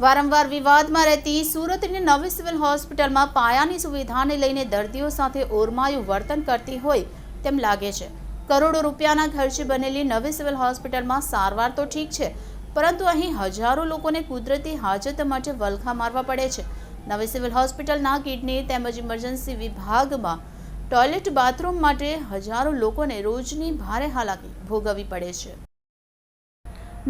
વારંવાર વિવાદમાં રહેતી સુરતની નવી સિવિલ હોસ્પિટલમાં પાયાની સુવિધાને લઈને દર્દીઓ સાથે ઓરમાયું વર્તન કરતી હોય તેમ લાગે છે. કરોડો રૂપિયાના ખર્ચે બનેલી નવી સિવિલ હોસ્પિટલમાં સારવાર તો ઠીક છે, પરંતુ અહીં હજારો લોકોને કુદરતી હાજત માટે વલખા મારવા પડે છે. નવી સિવિલ હોસ્પિટલના કિડની તેમજ ઇમરજન્સી વિભાગમાં ટોયલેટ બાથરૂમ માટે હજારો લોકોને રોજની ભારે હાલાકી ભોગવવી પડે છે.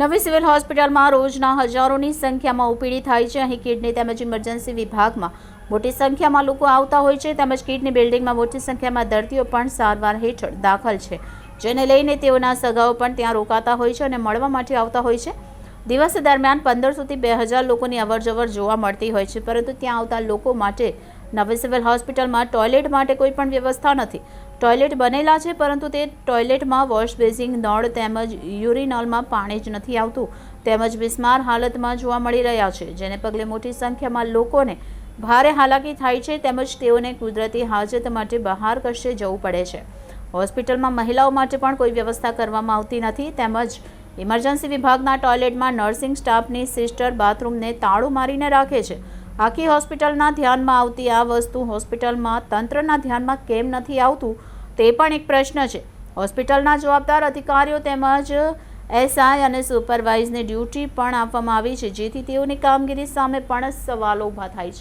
નવી સિવિલ હોસ્પિટલમાં રોજના હજારોની સંખ્યામાં ઓપીડી થાય છે. અહીં કિડની તેમજ ઇમરજન્સી વિભાગમાં મોટી સંખ્યામાં લોકો આવતા હોય છે. તેમજ કિડની બિલ્ડિંગમાં મોટી સંખ્યામાં દર્દીઓ પણ સારવાર હેઠળ દાખલ છે. જેને લઈને તેઓના સગાઓ પણ ત્યાં રોકાતા હોય છે અને મળવા માટે આવતા હોય છે. દિવસ દરમિયાન પંદરસોથી બે હજાર લોકોની અવરજવર જોવા મળતી હોય છે. પરંતુ ત્યાં આવતા લોકો માટે નવી સિવિલ હોસ્પિટલમાં ટોયલેટ માટે કોઈ પણ વ્યવસ્થા નથી. ટોયલેટ બનેલા છે, પરંતુ તે ટોયલેટમાં વોશ બેસિંગ નળ તેમજ યુરિનોલમાં પાણી જ નથી આવતું. તેમજ બિસ્માર હાલતમાં જોવા મળી રહ્યા છે, જેને પગલે મોટી સંખ્યામાં લોકોને ભારે હાલાકી થાય છે, તેમજ તેઓને કુદરતી હાજત માટે બહાર કશે જવું પડે છે. હોસ્પિટલમાં મહિલાઓ માટે પણ કોઈ વ્યવસ્થા કરવામાં આવતી નથી, તેમજ ઇમરજન્સી વિભાગના ટોયલેટમાં નર્સિંગ સ્ટાફની સિસ્ટર બાથરૂમને તાળું મારીને રાખે છે. આખી હોસ્પિટલના ધ્યાનમાં આવતી આ વસ્તુ હોસ્પિટલમાં તંત્રના ધ્યાનમાં કેમ નથી આવતું તે પણ એક પ્રશ્ન છે. હોસ્પિટલના જવાબદાર અધિકારીઓ તેમજ એસઆઈ અને સુપરવાઇઝને ડ્યુટી પણ આપવામાં આવી છે, જેથી તેઓની કામગીરી સામે પણ સવાલો ઊભા થાય છે.